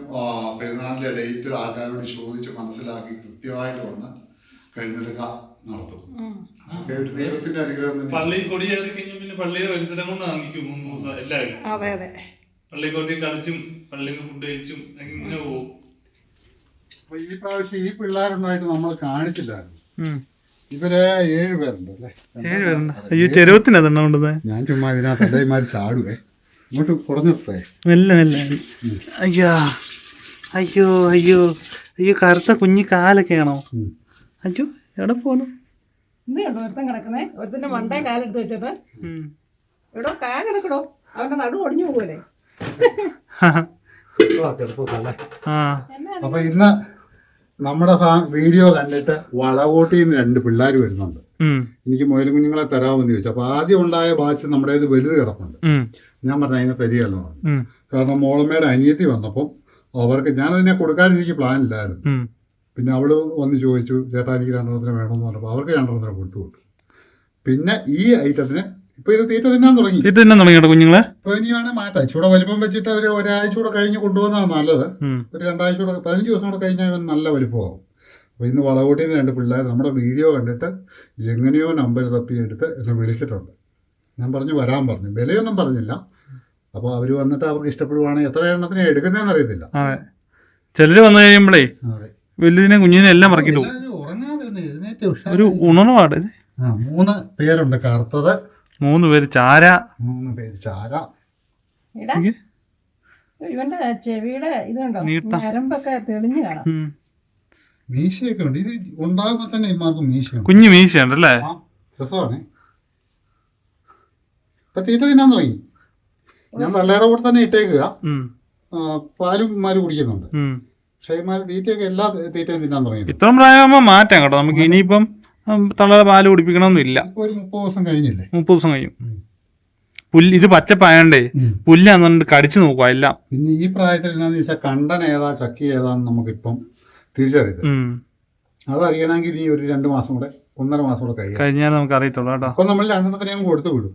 പെരുന്നാളിന്റെ ഡേറ്റ് ആൾക്കാരോട് ചോദിച്ച് മനസ്സിലാക്കി കൃത്യമായിട്ട് വന്ന് കഴുന്നേൽക്ക നടത്തും. ദൈവത്തിന്റെ അനുഗ്രഹം പള്ളി കൊടിയേറി കഴിഞ്ഞാൽ പിന്നെ പള്ളിയുടെ പരിസരം കൊണ്ട് നന്ദിക്കും മൂന്ന് ദിവസം എല്ലാവരും. അതെ അതെ. പള്ളിക്കോട്ടി കളിച്ചും പള്ളിയിൽ ഫുഡ് കഴിച്ചും ഇങ്ങനെ പോകും. അപ്പൊ ഈ പ്രാവശ്യം ഈ പിള്ളേരുണ്ടായിട്ട് നമ്മൾ കാണിച്ചില്ലായിരുന്നു. ഇവർ ഏഴ് പേരുണ്ട് അല്ലേ? അയ്യോ ചെരുവത്തിന് അതെണ്ണ ഞാൻ ചുമ്മാ ഇതിനകത്ത് എല്ലാമാര് ചാടുവേ. ഇങ്ങോട്ട് കുറഞ്ഞിട്ടേ മെല്ലെ മെല്ലെ. അയ്യോ. അയ്യോ അയ്യോ. അയ്യോ കറുത്ത കുഞ്ഞി കാലൊക്കെയാണോ അയ്യോ എവിടെ പോണു ഇത് കണ്ടോ ഒരുത്തൻ കിടക്കുന്നേ? ഒരുത്തന്റെ മണ്ടേ കാലെടുത്ത് വെച്ചത്. എടോ കാലെടുക്കടോ. അവന്റെ നടു ഒടിഞ്ഞു പോകല്ലേ അപ്പൊ ഇന്ന് നമ്മുടെ വീഡിയോ കണ്ടിട്ട് വളവോട്ടിൽ നിന്ന് രണ്ട് പിള്ളേർ വരുന്നുണ്ട്. എനിക്ക് മുയലും കുഞ്ഞുങ്ങളെ തരാമെന്ന് ചോദിച്ചു. അപ്പൊ ആദ്യം ഉണ്ടായ ബാച്ച് നമ്മുടെ ഇത് വലുത് കിടപ്പുണ്ട്. ഞാൻ പറഞ്ഞ അതിനെ തരികയല്ലോ കാരണം മോളമ്മയുടെ അനിയത്തി വന്നപ്പം അവർക്ക് ഞാനതിനെ കൊടുക്കാൻ എനിക്ക് പ്ലാൻ ഇല്ലായിരുന്നു. പിന്നെ അവൾ വന്ന് ചോദിച്ചു ചേട്ടാ എനിക്ക് രണ്ടെണ്ണത്തിന് വേണമെന്ന് പറഞ്ഞപ്പോൾ അവർക്ക് രണ്ടെണ്ണത്തിന് കൊടുത്തു കൊടുത്തു. പിന്നെ ഈ ഐറ്റത്തിന് ഇപ്പൊ ഇത് തീറ്റ തിന്നാൻ തുടങ്ങി. തുടങ്ങിയോ കുഞ്ഞുങ്ങളെ. ഇപ്പൊ ഇനി വേണേ മാറ്റാം വലിപ്പം വെച്ചിട്ട് അവർ ഒരാഴ്ച കൂടെ കഴിഞ്ഞ് കൊണ്ടുപോകുന്നതാണ് നല്ലത്. ഒരു രണ്ടാഴ്ച കൂടെ പതിനഞ്ച് ദിവസം കൂടെ കഴിഞ്ഞാൽ അവൻ നല്ല വലിപ്പമാവും. അപ്പോൾ ഇന്ന് വളകൂട്ടിയിൽ നിന്ന് രണ്ട് പിള്ളേർ നമ്മുടെ വീഡിയോ കണ്ടിട്ട് എങ്ങനെയോ നമ്പർ തപ്പി എടുത്ത് എന്നെ വിളിച്ചിട്ടുണ്ട്. ഞാൻ പറഞ്ഞു വരാൻ പറഞ്ഞു. വിലയൊന്നും പറഞ്ഞില്ല. അപ്പോൾ അവർ വന്നിട്ട് അവർക്ക് ഇഷ്ടപ്പെടുവാണെങ്കിൽ എത്ര എണ്ണത്തിന് എടുക്കുന്നതെന്ന് അറിയത്തില്ല. ചിലര് വന്നു കഴിയുമ്പോഴേ വലിയതിനെ കുഞ്ഞിനെ എല്ലാം മറക്കിട്ടു ഉഷാറായി. ഒരു ഉണർവാട് മൂന്ന് പേരുണ്ട്. കറുത്തത് മൂന്ന് പേര് ചാര. മൂന്ന് പേര് ചാര. ഇടാ. ഇവന്റെ ചെവിയുടെ നീട്ടം. തെളിഞ്ഞു കാണാം. ഉം. മീശയൊക്കെ ഉണ്ട്. ഇത് തന്നെ ഇമാർക്ക് മീശയുണ്ട്. കുഞ്ഞു മീശയുണ്ടല്ലേ ഉണ്ടല്ലേ രസമാണ്. ഇപ്പൊ തീറ്റ തിന്നാൻ തുടങ്ങി. ഞാൻ നല്ലയുടെ കൂടെ തന്നെ ഇട്ടേക്കുക. പാലും ഇമാര് കുടിക്കുന്നുണ്ട്. പക്ഷേ ഇമാര് തീറ്റയൊക്കെ എല്ലാ തീറ്റയും തിന്നാൻ തുടങ്ങി ഇത്രയും പ്രായമാകുമ്പോ മാറ്റാം കേട്ടോ. നമുക്ക് ഇനിയിപ്പം ഉം, തള്ളയുടെ പാൽ കുടിപ്പിക്കണമെന്നില്ല ഒരു മുപ്പത് ദിവസം കഴിഞ്ഞില്ലേ? മുപ്പത് ദിവസം കഴിയും. പുല്ല് ഇത് പച്ചപ്പായണ്ടേ പുല്ലാന്ന് പറഞ്ഞിട്ട് കടിച്ചു നോക്കുക എല്ലാം. പിന്നെ ഈ പ്രായത്തിൽ എന്താണെന്ന് വെച്ചാൽ കണ്ടൻ ഏതാ ചക്കി ഏതാന്ന് നമുക്കിപ്പം തിരിച്ചറിയത്. അതറിയണമെങ്കിൽ ഈ ഒരു രണ്ട് മാസം കൂടെ ഒന്നര മാസം കൂടെ കഴിയാം കഴിഞ്ഞാൽ നമുക്ക് അറിയത്തുള്ളൂ കേട്ടോ. അപ്പൊ നമ്മൾ രണ്ടെണ്ണത്തിനെ കൊടുത്തു വിടും.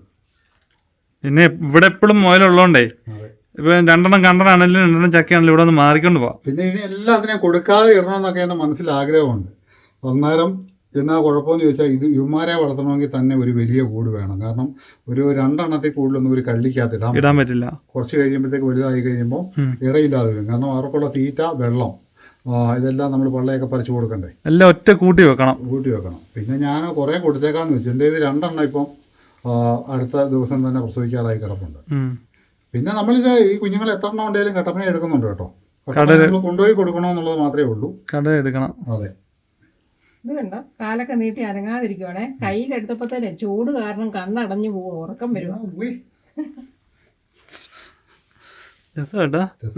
പിന്നെ ഇവിടെ എപ്പോഴും മുതലുള്ളതുകൊണ്ടേ ഇപ്പൊ രണ്ടെണ്ണം കണ്ടനാണെങ്കിലും രണ്ടെണ്ണം ചക്കയാണെങ്കിലും ഇവിടെ ഒന്ന് മാറിക്കൊണ്ട് പോവാം. പിന്നെ ഇനി എല്ലാത്തിനെയും കൊടുക്കാതെ ഇടണമെന്നൊക്കെ എന്റെ മനസ്സിൽ ആഗ്രഹമുണ്ട്. അന്നേരം എന്നാ കുഴപ്പമെന്ന് ചോദിച്ചാൽ ഇത് ഇവന്മാരെ വളർത്തണമെങ്കിൽ തന്നെ ഒരു വലിയ കൂട് വേണം. കാരണം ഒരു രണ്ടെണ്ണത്തിൽ കൂടുതലൊന്നും ഒരു കള്ളിക്കകത്ത് ഇടാൻ പറ്റില്ല. കുറച്ച് കഴിയുമ്പോഴത്തേക്ക് വലുതായി കഴിയുമ്പോൾ. ഇടയില്ലാതെ വരും. കാരണം അവർക്കുള്ള തീറ്റ വെള്ളം ഇതെല്ലാം നമ്മൾ പള്ളയൊക്കെ പറിച്ചു കൊടുക്കണ്ടേ? എല്ലാം ഒറ്റ കൂട്ടി വെക്കണം. കൂട്ടി വെക്കണം. പിന്നെ ഞാൻ കുറേ കൊടുത്തേക്കാന്ന് വെച്ചു. എന്റെ ഇത് രണ്ടെണ്ണം ഇപ്പം അടുത്ത ദിവസം തന്നെ പ്രസവിക്കാറായി കിടപ്പുണ്ട്. പിന്നെ നമ്മളിത് ഈ കുഞ്ഞുങ്ങൾ എത്ര എണ്ണം ഉണ്ടെങ്കിലും കട്ടപ്പന എടുക്കുന്നുണ്ട് കേട്ടോ. കൊണ്ടുപോയി കൊടുക്കണമെന്നുള്ളത് മാത്രമേ ഉള്ളൂ. കട എടുക്കണം. അതെ. ഇത് കണ്ടോ? കാലൊക്കെ നീട്ടി അനങ്ങാതിരിക്കുവാണേ. കയ്യിലെടുത്തപ്പോഴത്തേനെ ചൂട് കാരണം കണ്ണടഞ്ഞു പോവും ഉറക്കം വരുവാ.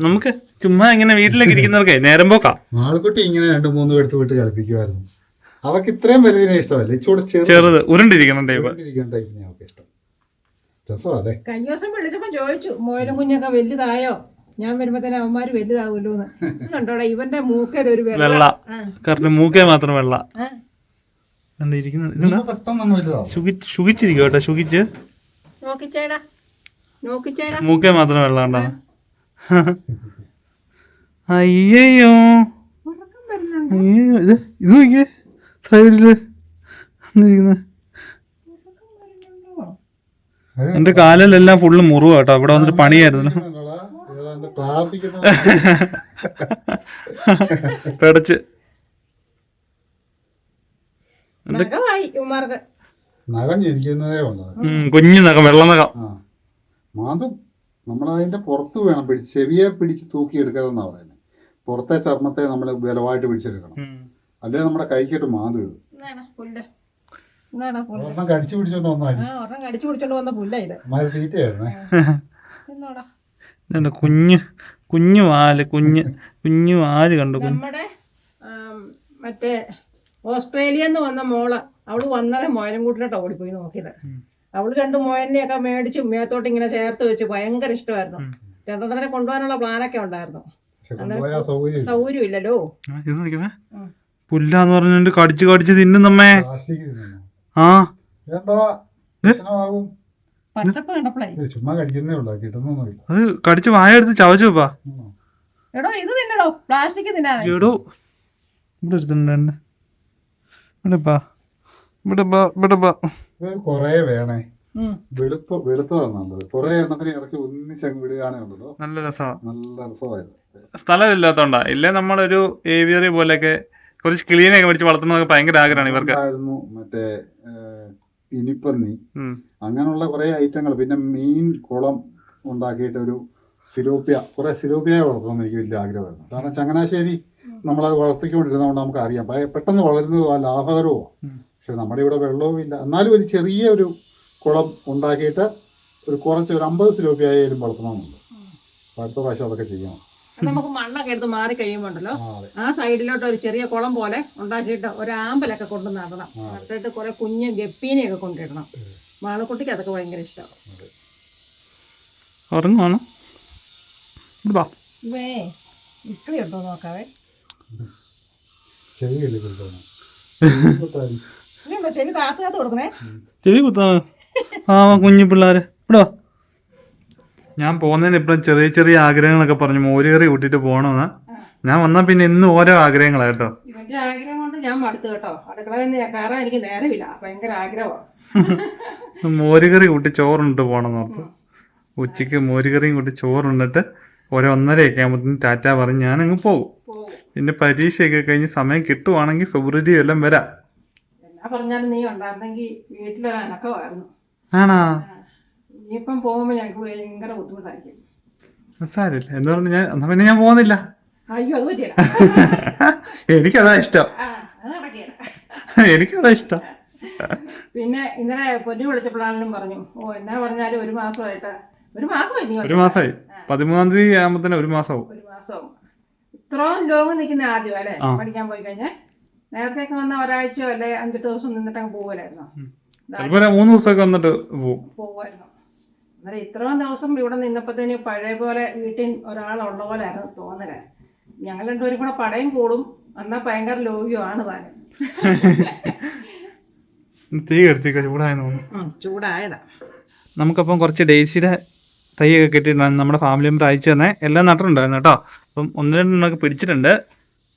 നമുക്ക് ചുമ്മാ ഇങ്ങനെ വീട്ടിലേക്ക് ഇരിക്കുന്നവർക്കേ നേരം പോക്കാം. ആൾക്കുട്ടി ഇങ്ങനെ രണ്ട് മൂന്ന് എടുത്ത് വിട്ട് കളിപ്പിക്കുമായിരുന്നു. അവക്ക് ഇത്രയും വലുതിനെ ഇഷ്ടമല്ല? ഇച്ചൂടെ ചെറു ചെറുത്. ഉരുണ്ടിരിക്കണം ടൈപ്പ്. ടൈപ്പിനെ ഇഷ്ടം. രസമല്ലേ കഴിഞ്ഞ ദിവസം വിളിച്ചപ്പോ ചോദിച്ചു മോയിലും കുഞ്ഞൊക്കെ വലുതായോ? ഞാൻ വരുമ്പോ തന്നെ അവന്മാര് വലുതാവുമല്ലോ എന്ന് കണ്ടോടാ ഇവന്റെ മൂക്കൽ ഒരു വെള്ള. കറക്റ്റ് മൂക്കേ മാത്രം വെള്ള. ശുഖിച്ചിരിക്കും കേട്ടോ ശുഖിച്ച് മൂക്കേ മാത്രം വെള്ള അയ്യോ ഇത് ഇത് നോക്കിയേ. സൈഡിൽ വന്നിരിക്കുന്നത് അത് എന്റെ കാലിലെല്ലാം ഫുള്ള് മുറിവ് കേട്ടോ. ഇവിടെ വന്നിട്ട് പണിയായിരുന്നു. പെടച്ച്. നഖം ഉള്ളത് കുഞ്ഞു നഖം വെള്ള നഖം. ആ. മാന്തും നമ്മൾ അതിന്റെ പുറത്ത് വേണം പിടിച്ച് ചെവിയെ പിടിച്ച് തൂക്കി എടുക്കാതെന്നാ പറയുന്നത് പുറത്തെ ചർമ്മത്തെ നമ്മൾ ബലമായിട്ട് പിടിച്ചെടുക്കണം. അല്ലെങ്കിൽ നമ്മുടെ കൈക്കിട്ട് മാന്തും ഇത്? ഒരെണ്ണം കടിച്ചു പിടിച്ചോണ്ട് വന്നായിരുന്നു ഒരെണ്ണം കടിച്ചു പിടിച്ചോണ്ട് വന്ന പുല്ല ഇത്. മതി തീറ്റയായിരുന്നേ. ഇതുണ്ട് കുഞ്ഞ് കുഞ്ഞു വാൽ കുഞ്ഞ് കുഞ്ഞു വാൽ കണ്ടു നമ്മുടെ മറ്റേ ഓസ്ട്രേലിയ എന്ന് വന്ന മോൾ അവൾ വന്നതെ മോയനും കൂട്ടിലോട്ട് ഓടിപ്പോയി നോക്കിയത്. അവൾ രണ്ട് മോയനെയൊക്കെ മേടിച്ച് മേത്തോട്ട് ഇങ്ങനെ ചേർത്ത് വെച്ച് ഭയങ്കര ഇഷ്ടമായിരുന്നു. രണ്ടെണ്ണത്തിനെ കൊണ്ടുപോകാനുള്ള പ്ലാനൊക്കെ ഉണ്ടായിരുന്നു. സൗകര്യം ഇല്ലല്ലോ. പുല്ലാന്ന് പറഞ്ഞിട്ട് കടിച്ച് കടിച്ച് തിന്നുന്നമ്മേ. ആ. എന്താ? പച്ചപ്പ് കണ്ടപ്പോഴേ ഇത് ചുമ്മാ കടിക്കുന്നേ ഉള്ളൂ. കിട്ടുന്നൊന്നുമില്ല. അത് കടിച്ച് വായ എടുത്ത് ചവച്ചു എടോ ഇത് തിന്നടോ. പ്ലാസ്റ്റിക് തിന്നാതെ എടോ. ഇവിടെ എടുത്തിട്ടുണ്ട് വേണേ. വെളുപ്പ് വെളുത്തതാണ് നല്ലത് കുറേ എണ്ണത്തിന് ഇറക്കി ഒന്നിച്ചങ്ങ് വിടുകയാണേ നല്ല രസമാണ് നല്ല രസമായത് സ്ഥലമില്ലാത്തോണ്ടാ. ഇല്ലേ നമ്മളൊരു ഏവിയറി പോലെയൊക്കെ കുറച്ച് ക്ലീനൊക്കെ മേടിച്ച് വളർത്തുന്നതൊക്കെ ഭയങ്കര ആഗ്രഹമാണ് ഇവർക്ക്. മറ്റേ ഇനിപ്പന്നി. അങ്ങനെയുള്ള കുറേ ഐറ്റങ്ങൾ. പിന്നെ മീൻ കുളം ഉണ്ടാക്കിയിട്ട് ഒരു സിലോപ്പിയ കുറേ സിലോപ്പിയ വളർത്തണമെന്ന് എനിക്ക് വലിയ ആഗ്രഹമായിരുന്നു. കാരണം ചങ്ങനാശ്ശേരി നമ്മളത് വളർത്തിക്കൊണ്ടിരുന്നതുകൊണ്ട് നമുക്ക് അറിയാം പെട്ടെന്ന് വളരുന്നതും ലാഭകരമോ പക്ഷെ നമ്മുടെ ഇവിടെ വെള്ളവും ഇല്ല. എന്നാലും ഒരു ചെറിയ ഒരു കുളം ഉണ്ടാക്കിയിട്ട് ഒരു കുറച്ച് ഒരു അമ്പത് സിലോപ്പിയായാലും വളർത്തണമെന്നുണ്ട്. അടുത്ത പ്രാവശ്യം അതൊക്കെ ചെയ്യണം. നമുക്ക് മണ്ണൊക്കെ എടുത്ത് മാറി കഴിയുമ്പോണ്ടല്ലോ. ആ സൈഡിലോട്ട് ഒരു ചെറിയ കുളം പോലെ ഉണ്ടാക്കിയിട്ട് ഒരു ആമ്പലൊക്കെ കൊണ്ട് നടണം. നട്ടിട്ട് കുറെ കുഞ്ഞ് ഗപ്പീനെയൊക്കെ കൊണ്ടിടണം. മാളക്കുട്ടിക്ക് അതൊക്കെ ഭയങ്കര ഇഷ്ടമാണ് ഉറങ്ങുവാണ്? ഇക്കളി ഉണ്ടോ നോക്കാവേ? ചെവി താത്ത് താത്ത് കൊടുക്കണേ ചെവി കുത്താ ആ കുഞ്ഞു പിള്ളേര്. ഇവിടെ വാ. ഞാൻ പോകുന്നതിന് ഇപ്പം ചെറിയ ചെറിയ ആഗ്രഹങ്ങളൊക്കെ പറഞ്ഞു മോരുകറി കൂട്ടിയിട്ട് പോകണമെന്ന്. ഞാൻ വന്നാൽ പിന്നെ ഇന്നും ഓരോ ആഗ്രഹങ്ങളാ കേട്ടോ. ഇവന്റെ ആഗ്രഹം കൊണ്ട് ഞാൻ മടുത്തു കേട്ടോ. അടുക്കളയിൽ നിന്ന് കയറാൻ എനിക്ക് നേരമില്ല ഭയങ്കര ആഗ്രഹമാണ് *laughs* മോരുകറി കൂട്ടി ചോറുണ്ടിട്ട് പോകണം നോർത്ത് ഉച്ചയ്ക്ക് മോരുകറിയും കൂട്ടി ചോറുണ്ടിട്ട് ഓരോ ഒന്നരയൊക്കെ ആകുമ്പോൾ ടാറ്റ പറഞ്ഞ് ഞാൻ അങ്ങ് പോകും. പോകും. പിന്നെ പരീക്ഷയൊക്കെ കഴിഞ്ഞ് സമയം കിട്ടുവാണെങ്കിൽ ഫെബ്രുവരി എല്ലാം വരാം. എന്നാ പറഞ്ഞാലും നീ ഉണ്ടായിരുന്നെങ്കിൽ വീട്ടിലൊരു അനക്കമായിരുന്നു. ആണാ? ഇനിയിപ്പം പോകുമ്പോൾ ഞങ്ങൾക്ക് ഭയങ്കര ബുദ്ധിമുട്ടായിരിക്കും. സാരമില്ല എന്ന് പറഞ്ഞു ഞാൻ എന്നാ പിന്നെ ഞാൻ പോകുന്നില്ല. അയ്യോ അത് പറ്റിയല്ല. *laughs* എനിക്കതാ ഇഷ്ടം. എനിക്കതാ ഇഷ്ടം. പിന്നെ ഇന്നലെ പൊന്നു വിളിച്ചപ്പോഴാണെങ്കിലും പറഞ്ഞു ഓ എന്നാ പറഞ്ഞാലും ഒരു മാസമായിട്ട്. ഒരു മാസമായി ഒരു മാസമായി. പതിമൂന്നാം തീയതി ആകുമ്പോ തന്നെ ഒരു മാസമാവും. ഒരു മാസവും. ഇത്രയും ലോങ് നിൽക്കുന്ന ആദ്യം അല്ലേ? പഠിക്കാൻ പോയി കഴിഞ്ഞാൽ നേരത്തേക്ക് വന്ന ഒരാഴ്ചയോ അല്ലെ അഞ്ചെട്ട് ദിവസം നിന്നിട്ട് അങ്ങ് പോകുമല്ലായിരുന്നു മൂന്ന് ദിവസമൊക്കെ വന്നിട്ട് പോകും പോകുമായിരുന്നു അന്നേരം ഇത്രയും ദിവസം ഇവിടെ നിന്നപ്പോഴത്തേന് പഴയ പോലെ വീട്ടിൽ ഒരാളുള്ള പോലെ ആയിരുന്നു തോന്നൽ. ഞങ്ങൾ രണ്ടുപേരും കൂടെ പടയും കൂടും. എന്നാൽ ഭയങ്കര ലോഹ്യമാണ് താനും തീ കെടുത്തിക്ക ചൂടായെന്ന് തോന്നുന്നു. ചൂടായതാ. നമുക്കപ്പം കുറച്ച് ഡേസിയുടെ തൈയൊക്കെ കിട്ടിയിട്ടുണ്ട് നമ്മുടെ ഫാമിലി മെമ്പർ അയച്ചു തന്നെ. എല്ലാം നട്ടിട്ടുണ്ടായിരുന്നു കേട്ടോ. അപ്പം ഒന്ന് രണ്ടെണ്ണമൊക്കെ പിടിച്ചിട്ടുണ്ട്.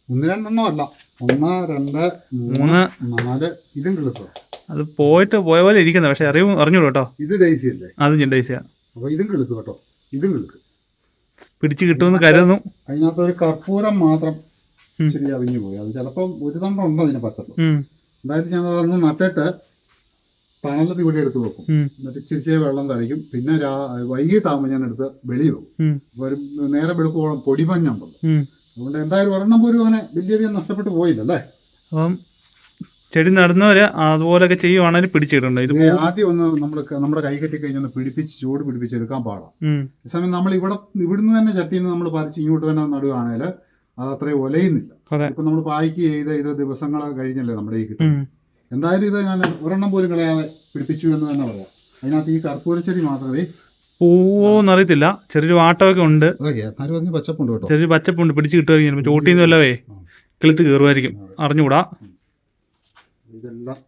ഒന്ന് രണ്ടെണ്ണം അല്ല ഒന്ന് രണ്ട് മൂന്ന് നാല് ഇതും കിളുത്തോ അത് പോയിട്ട് പോയ പോലെ ഇരിക്കുന്നത് പക്ഷെ അറിയും അറിഞ്ഞോളൂ കേട്ടോ ഇത് ഡേസി അല്ലേ അതും ഞാൻ ഡൈസിയാ അപ്പോൾ ഇതും കിളുത്തു കേട്ടോ. ഇതും കിളുത്തു പിടിച്ചു കിട്ടുമെന്ന് കരുതുന്നു. അതിനകത്ത് ഒരു കർപ്പൂരം മാത്രം. ശരി അറിഞ്ഞു പോയി. അത് ചിലപ്പം ഒരു തണ്ട ഉണ്ട് അതിന് പച്ചപ്പ്? എന്തായാലും ഞാൻ അതൊന്ന് നട്ടിട്ട് തണലത്ത് കൂടി എടുത്ത് വെക്കും. എന്നിട്ട് ഇച്ചിരി വെള്ളം തളിക്കും. പിന്നെ രാ വൈകിട്ടാകുമ്പോൾ ഞാൻ എടുത്ത് വെളി വെക്കും. അപ്പോൾ ഒരു നേരെ വെളുപ്പോളം പൊടിമഞ്ഞുണ്ടല്ലോ. അതുകൊണ്ട് എന്തായാലും ഒരെണ്ണം പോലും അങ്ങനെ വലിയധികം നഷ്ടപ്പെട്ടു പോയില്ലല്ലേ? അപ്പം ചെടി നടുന്നവര് അതുപോലൊക്കെ ചെയ്യുവാണെങ്കിൽ പിടിച്ചിട്ടുണ്ട് ഇത് ആദ്യം ഒന്ന് നമ്മൾ നമ്മുടെ കൈ കെട്ടി കഴിഞ്ഞാൽ പിടിപ്പിച്ച് ചൂട് പിടിപ്പിച്ചെടുക്കാൻ പാടാം. സമയം നമ്മൾ ഇവിടെ ഇവിടുന്ന് തന്നെ ചട്ടിയിൽ നിന്ന് നമ്മൾ പറിച്ച് ഇങ്ങോട്ട് തന്നെ നടുകയാണെങ്കിൽ അത് അത്രയും ഒലയുന്നില്ല. ഇപ്പൊ നമ്മൾ പായ്ക്ക് ചെയ്ത് ഇത് ദിവസങ്ങൾ കഴിഞ്ഞല്ലേ നമ്മുടെ ഈ കിട്ടും. എന്തായാലും ഇത് ഞാൻ ഒരെണ്ണം പോലും കളയാതെ പിടിപ്പിച്ചു എന്ന് തന്നെ പറയാം. അതിനകത്ത് ഈ കർപ്പൂരച്ചെടി മാത്രമേ പൂവോന്ന് അറിയത്തില്ല. ചെറിയൊരു വാട്ടമൊക്കെ ഉണ്ട്. പച്ചപ്പുണ്ട് ചെറിയൊരു പച്ചപ്പുണ്ട്. പിടിച്ച് കിട്ടുമായിരിക്കും ചോട്ടിൽ വല്ലവേ കിളുത്ത് കയറുമായിരിക്കും അറിഞ്ഞുകൂടാ. ഇതെല്ലാം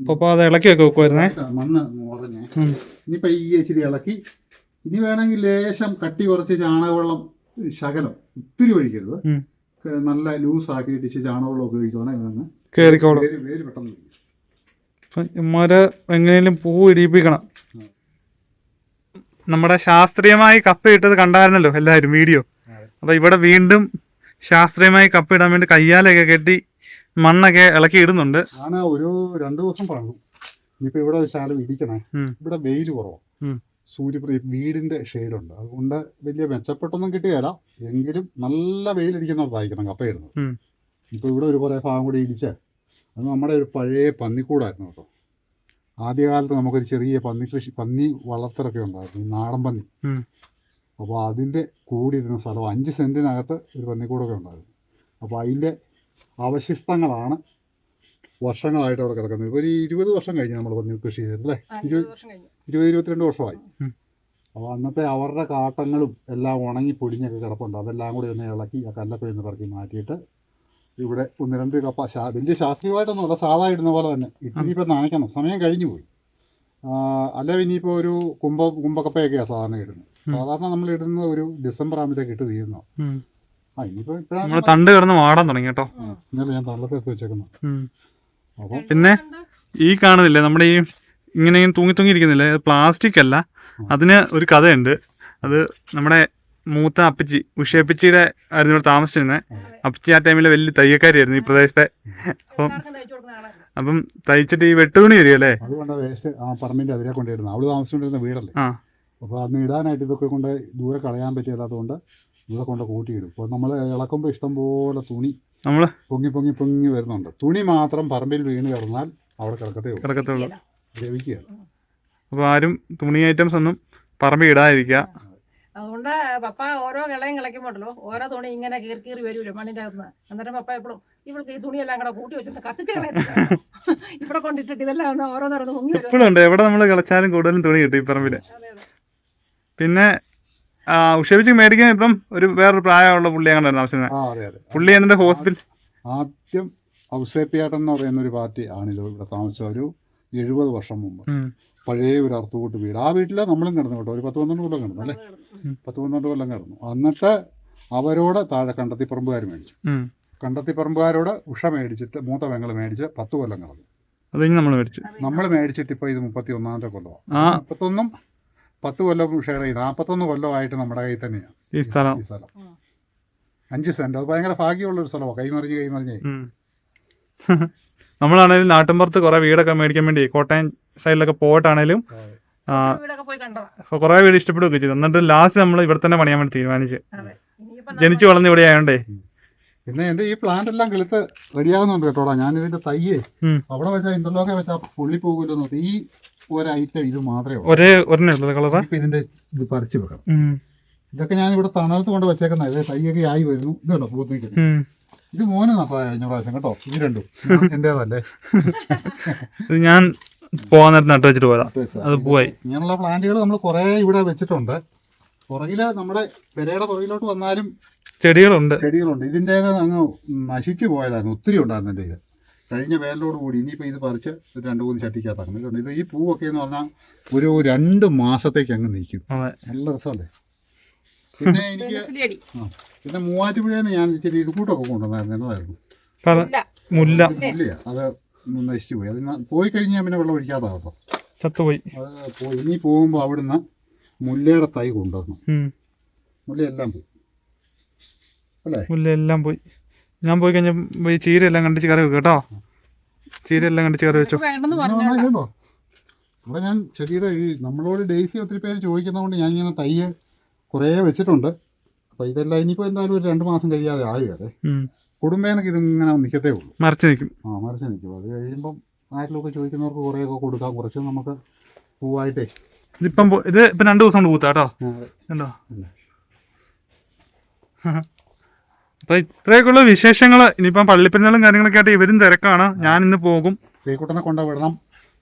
അപ്പോൾ അത് വെക്കുമായിരുന്നേ മണ്ണ് മുറഞ്ഞേ. ഉം. ഇനിയിപ്പോൾ ഈ ഇച്ചിരി ഇളക്കി. ഇനി വേണമെങ്കിൽ ലേശം കട്ടി കുറച്ച് ചാണകവെള്ളം ശകലം ഒത്തിരി ഒഴിക്കരുത്. നല്ല ലൂസ് ആക്കി ഇച്ചിരി ചാണകവെള്ളം ഒക്കെ ഒഴിക്കുവാണെങ്കിൽ കയറിക്കോളും വേര് പെട്ടെന്ന് എങ്ങനെയും പൂ ഇടിയിപ്പിക്കണം ഉം. നമ്മുടെ ശാസ്ത്രീയമായി കപ്പ ഇട്ടത് കണ്ടായിരുന്നല്ലോ എല്ലാവരും വീഡിയോ. അപ്പൊ അപ്പോൾ ഇവിടെ വീണ്ടും ശാസ്ത്രീയമായി കപ്പ ഇടാൻ വേണ്ടി കയ്യാലൊക്കെ കെട്ടി മണ്ണൊക്കെ ഇളക്കി ഇടുന്നുണ്ട്. ഞാൻ ഒരു രണ്ടു ദിവസം പറഞ്ഞു. ഇനിയിപ്പോ ഇവിടെ ശാലം ഇരിക്കണേ. ഇവിടെ വെയിൽ കുറവാണ് ഉം. വീടിന്റെ ഷെയ്ഡുണ്ട്. അതുകൊണ്ട് വലിയ മെച്ചപ്പെട്ടൊന്നും കിട്ടിയല്ല എങ്കിലും നല്ല വെയിലടിക്കുന്നിടത്തായിരിക്കണം കപ്പ ഇടുന്നത് ഇപ്പൊ ഇവിടെ ഒരു കുറേ ഭാഗം കൂടി ഇടിച്ച്. അത് നമ്മുടെ ഒരു പഴയ പന്നിക്കൂടായിരുന്നു കേട്ടോ. ആദ്യകാലത്ത് നമുക്കൊരു ചെറിയ പന്നി കൃഷി പന്നി വളർത്തലൊക്കെ ഉണ്ടായിരുന്നു. ഈ നാടൻ പന്നി. അപ്പോൾ അതിന്റെ കൂടിയിരുന്ന സ്ഥലം അഞ്ച് സെന്റിനകത്ത് ഒരു പന്നിക്കൂടൊക്കെ ഉണ്ടായിരുന്നു. അപ്പോൾ അതിന്റെ അവശിഷ്ടങ്ങളാണ് വർഷങ്ങളായിട്ട് അവിടെ കിടക്കുന്നത്. ഇപ്പോൾ ഒരു ഇരുപത് വർഷം കഴിഞ്ഞ് നമ്മൾ വന്ന് കൃഷി ചെയ്തിട്ടല്ലേ ഇരുപത് ഇരുപത് വർഷം കഴിഞ്ഞു. ഇരുപത് ഇരുപത്തിരണ്ട് വർഷമായി. അപ്പോൾ അന്നത്തെ അവരുടെ കാട്ടങ്ങളും എല്ലാം ഉണങ്ങി പൊടിഞ്ഞൊക്കെ കിടപ്പുണ്ട്. അതെല്ലാം കൂടി ഒന്ന് ഇളക്കി ആ കല്ലൊക്കെ ഒന്ന് പറക്കി മാറ്റിയിട്ട് ഇവിടെ ഒന്ന് രണ്ട് കപ്പ ശാ വലിയ ശാസ്ത്രീയമായിട്ടൊന്നുമല്ല സാധാ ഇടുന്ന പോലെ തന്നെ. ഇനിയിപ്പോൾ നനയ്ക്കണം. സമയം കഴിഞ്ഞു പോയി. അല്ല ഇനിയിപ്പോൾ ഒരു കുംഭ കുംഭക്കപ്പയൊക്കെയാണ് സാധാരണ ഇടുന്നത്. സാധാരണ നമ്മൾ ഇടുന്നത് ഒരു ഡിസംബർ ആകുമ്പോഴത്തേക്ക് ഇട്ട് തീരുന്നു നമ്മൾ തണ്ട് കിടന്ന് വാടാൻ തുടങ്ങി കേട്ടോ. ഞാൻ തള്ളത്തെടുത്ത് പിന്നെ ഈ കാണുന്നില്ലേ നമ്മുടെ ഈ ഇങ്ങനെ തൂങ്ങി തൂങ്ങി ഇരിക്കുന്നില്ലേ? അത് പ്ലാസ്റ്റിക് അല്ല. അതിന് ഒരു കഥയുണ്ട്. അത് നമ്മുടെ മൂത്ത അപ്പച്ചി ഉഷയപ്പച്ചിയുടെ ആയിരുന്നു ഇവിടെ താമസിച്ചിരുന്നത് അപ്പച്ചി ആ ടൈമിൽ വലിയ തയ്യക്കാരിയായിരുന്നു ഈ പ്രദേശത്തെ. അപ്പം അപ്പം തയ്ച്ചിട്ട് ഈ വെട്ടുതുണി വരികയല്ലേ അതുകൊണ്ട് വേസ്റ്റ് ആ പറമ്പിന്റെ അതിലെ അവൾ താമസിച്ചുകൊണ്ടിരുന്ന വീടല്ലേ. ആ. അപ്പോൾ അന്ന് ഇടാനായിട്ട് ഇതൊക്കെ കൊണ്ട് ദൂരെ കളയാൻ പറ്റില്ലാത്തതുകൊണ്ട് ഇവിടെ കൊണ്ട് കൂട്ടിയിടും. ഇപ്പോൾ നമ്മൾ ഇളക്കുമ്പോൾ ഇഷ്ടംപോലെ തുണി നമ്മൾ പൊങ്ങി പൊങ്ങി പൊങ്ങി വരുന്നുണ്ട്. തുണി മാത്രം പറമ്പിൽ വീണ് കിടന്നാൽ അവിടെ കിടക്കത്തേ കിടക്കത്തുള്ളൂ. ദ്രവിക്കുക അപ്പോൾ ആരും തുണി ഐറ്റംസ് ഒന്നും പറമ്പിൽ ഇടാതിരിക്കുക. അതുകൊണ്ട് പപ്പ ഓരോ കിളയും കിളയ്ക്കുമ്പോണ്ടല്ലോ ഓരോ തുണി ഇങ്ങനെ കീറി കീറി വരുമല്ലോ മണ്ണിന്റെ അകത്തുനിന്ന് അന്നേരം പപ്പ എപ്പോഴും ഇവൾക്ക് ഈ തുണിയെല്ലാം കൂടെ കൂട്ടി വെച്ചിട്ട് കത്തിച്ച് കളയത്തില്ല *laughs* ഇവിടെ കൊണ്ടിട്ടിട്ട് ഇതെല്ലാം ഒന്ന് ഓരോന്നോരോന്ന് മുങ്ങി വരും. ഇപ്പോഴും ഉണ്ട് എവിടെ നമ്മൾ കളിച്ചാലും കൂടുതലും തുണി കിട്ടും ഈ പറമ്പിൽ അതെ അതെ. പിന്നെ ആ, ഉഷയപ്പച്ചി മേടിക്കാൻ ഇപ്പം ഒരു വേറൊരു പ്രായമുള്ള പുള്ളി അങ്ങനെ താമസിക്കുന്നത് ആ അതെ അതെ. പുള്ളി എന്നിട്ട് ഹോസ്പിറ്റൽ ആദ്യം ഔസേപ്പിയാട്ടം എന്ന് പറയുന്ന ഒരു പാർട്ടി ആണിത്. ഇവിടെ താമസിച്ച ഒരു എഴുപത് വർഷം മുമ്പ്. പഴയ ഒരു അർത്ഥകൂട്ട് വീട്. ആ വീട്ടിൽ നമ്മളും കിടന്നു കേട്ടോ. ഒരു പത്ത് പന്ത്രണ്ട് കൊല്ലം കിടന്നു അല്ലേ? പത്ത് പന്ത്രണ്ട് കൊല്ലം കിടന്നു. എന്നിട്ട് അവരോട് താഴെ കണ്ടത്തിപ്പറമ്പുകാർ മേടിച്ചു. കണ്ടത്തിപ്പറമ്പുകാരോട് ഉഷ മേടിച്ചിട്ട് മൂത്ത പെങ്ങൾ മേടിച്ച് പത്ത് കൊല്ലം കിടന്നു നമ്മൾ മേടിച്ചു. നമ്മൾ മേടിച്ചിട്ട് ഇപ്പൊ ഇത് മുപ്പത്തി ഒന്നാമത്തെ കൊല്ലമാണ്. മുപ്പത്തൊന്നും പത്ത് കൊല്ലം ഷെയർ ചെയ്ത് നാൽപ്പത്തൊന്ന് കൊല്ലമായിട്ട് നമ്മുടെ കയ്യിൽ തന്നെയാണ് ഈ സ്ഥലം. ഈ സ്ഥലം. അഞ്ച് സെന്റ്. അത് ഭയങ്കര ഭാഗ്യമുള്ളൊരു സ്ഥലമാണ് കൈമറിഞ്ഞ് കൈമറിഞ്ഞ്. *laughs* നമ്മളാണെങ്കിലും നാട്ടിൻപുറത്ത് കുറെ വീടൊക്കെ മേടിക്കാൻ വേണ്ടി കോട്ടയം സൈഡിലൊക്കെ പോയിട്ടാണേലും കുറെ വീട് ഇഷ്ടപ്പെടുകയൊക്കെ ചെയ്തു. എന്നിട്ട് ലാസ്റ്റ് നമ്മൾ ഇവിടെ തന്നെ പണിയാൻ വേണ്ടി തീരുമാനിച്ച്. ജനിച്ചു വളർന്ന് ഇവിടെ ആയോണ്ടേ. പിന്നെ എന്റെ ഈ പ്ലാന്റ് എല്ലാം കിളുത്ത് റെഡിയാകുന്നുണ്ട് കേട്ടോടാ. ഞാൻ ഇതിന്റെ തയ്യേ അവിടെ വെച്ചാൽ ഇന്റർലോക്കെ വെച്ചാൽ പുള്ളി പോകുമല്ലോ നോക്കി. ഈ ഒരു ഐറ്റം ഇത് മാത്രമേ ഒരേ ഒരെണ്ണേ കളറ്? ഇപ്പം ഇതിന്റെ ഇത് പറിച്ചു വെക്കണം. ഇതൊക്കെ ഞാൻ ഇവിടെ തണലത്ത് കൊണ്ട് വെച്ചേക്കുന്ന ഇത് തൈയൊക്കെ ആയി വരുന്നു. ഇതുണ്ടോ പൂത്തേക്ക് ഇത് മോന് നട്ടാ കഴിഞ്ഞ പ്രാവശ്യം കേട്ടോ. ഇത് രണ്ടും. എന്റേതല്ലേ ഇത് ഞാൻ പോകാൻ നേരത്ത് നട്ടു വെച്ചിട്ട് പോയതാ. അത് പോയി ഇങ്ങനെയുള്ള പ്ലാന്റുകൾ നമ്മൾ കുറേ ഇവിടെ വെച്ചിട്ടുണ്ട്. പുറകിൽ നമ്മുടെ പെരയുടെ പുറകിലോട്ട് വന്നാലും ചെടികളുണ്ട്. ചെടികളുണ്ട്. ഇതിന്റേത് അങ്ങ് നശിച്ചു പോയതാണ് ഒത്തിരി ഉണ്ടായിരുന്നു എന്റെ ഇത്. കഴിഞ്ഞ വേനലോട് കൂടി ഇനിയിപ്പോൾ ഇത് പറിച്ച് ഒരു രണ്ട് മൂന്ന് ചട്ടിക്കകത്താക്കണം. ഇതുണ്ട്. ഇത് ഈ പൂവൊക്കെ എന്ന് പറഞ്ഞാൽ ഒരു രണ്ട് മാസത്തേക്ക് അങ്ങ് നിൽക്കും അതെ. നല്ല രസമല്ലേ? *laughs* പിന്നെ എനിക്ക് ആ പിന്നെ മൂവാറ്റുപുഴയിൽ ഞാൻ ഇച്ചിരി ഇത് കൂട്ടൊക്കെ കൊണ്ടുവന്നായിരുന്നു എന്നതായിരുന്നു മുല്ല. അത് നശിച്ചു പോയി. അത് പോയി കഴിഞ്ഞാൽ പിന്നെ വെള്ളം ഒഴിക്കാതാകട്ടോ ചത്തുപോയി. അത് പോയി. ഇനി പോകുമ്പോൾ അവിടുന്ന് മുല്ലയുടെ തൈ കൊണ്ടുവരണം. മുല്ലയെല്ലാം പോയി. അല്ലേ? മുല്ല എല്ലാം പോയി. ഞാൻ പോയി കഴിഞ്ഞപ്പോൾ ഈ ചീരയെല്ലാം കണ്ടിച്ച് കറി വെക്കും കേട്ടോ. ചീരയെല്ലാം കണ്ടിച്ച് കറി വെച്ചു. വേണ്ടെന്ന് പറഞ്ഞു? ഇവിടെ ഞാൻ ചെടിയുടെ ഈ നമ്മളോട് ഡേസി ഒത്തിരി പേര് ചോദിക്കുന്നതുകൊണ്ട് ഞാൻ ഇങ്ങനെ തയ്യ് കുറേ വെച്ചിട്ടുണ്ട്. അപ്പോൾ ഇതെല്ലാം ഇനിയിപ്പോൾ എന്തായാലും ഒരു രണ്ട് മാസം കഴിയാതെ ആയി വരെ. കുടുംബേനൊക്കെ ഇതിങ്ങനെ നിൽക്കത്തേ ഉള്ളൂ. മറിച്ച് നിൽക്കും ആ മറിച്ച് നിൽക്കും അത് കഴിയുമ്പം ആരിലൊക്കെ ചോദിക്കുന്നവർക്ക് കുറേയൊക്കെ കൊടുക്കാം. കുറച്ച് നമുക്ക് പൂവായിട്ടേ. ഇതിപ്പം ഇത് ഇപ്പം രണ്ട് ദിവസം കൊണ്ട് പൂത്താട്ടോ കണ്ടോ. *laughs* അപ്പൊ ഇത്രയൊക്കെയുള്ള വിശേഷങ്ങൾ ഇനിയിപ്പം പള്ളിപ്പെരുന്നാളും കാര്യങ്ങളൊക്കെ ആയിട്ട് ഇവരും തിരക്കാണ്. ഞാൻ ഇന്ന് പോകും. ശ്രീകുട്ടനെ കൊണ്ട് വിടണം